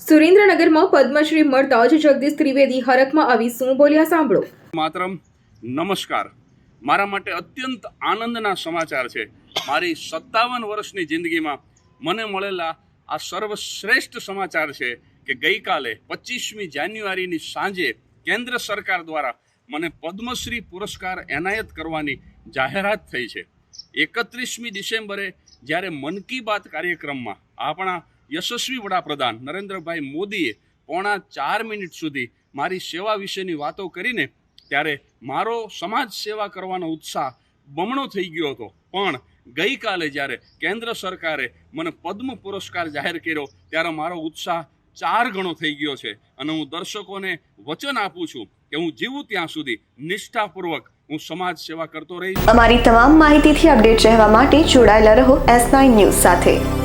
સુરેન્દ્રનગરમાં પદ્મશ્રી મળતા જ જગદીશ ત્રિવેદી હરખમાં આવી શું બોલ્યા સાંભળો. માતરમ, નમસ્કાર. મારા માટે અત્યંત આનંદના સમાચાર છે. મારી સત્તાવન વર્ષની જિંદગીમાં મને મળેલા આ સર્વશ્રેષ્ઠ સમાચાર છે કે ગઈકાલે પચીસમી જાન્યુઆરીની સાંજે કેન્દ્ર સરકાર દ્વારા મને પદ્મશ્રી પુરસ્કાર એનાયત કરવાની જાહેરાત થઈ છે. એકત્રીસમી ડિસેમ્બરે જ્યારે મન કી બાત કાર્યક્રમમાં આપણા યશસ્વી વડાપ્રધાન નરેન્દ્રભાઈ મોદીએ પોણા ચાર મિનિટ સુધી મારી સેવા વિશેની વાતો કરીને ત્યારે મારો સમાજ સેવા કરવાનો ઉત્સાહ બમણો થઈ ગયો હતો. પણ ગઈકાલે જ્યારે કેન્દ્ર સરકારે મને પદ્મ પુરસ્કાર જાહેર કર્યો, ત્યારે મારો ઉત્સાહ ચાર ગણો થઈ ગયો છે અને હું દર્શકોને વચન આપું છું કે હું જીવું ત્યાં સુધી નિષ્ઠાપૂર્વક હું સમાજ સેવા કરતો રહીશ. અમારી તમામ માહિતીથી અપડેટ રહેવા માટે જોડાયેલા રહો એસ નાઇન ન્યૂઝ સાથે.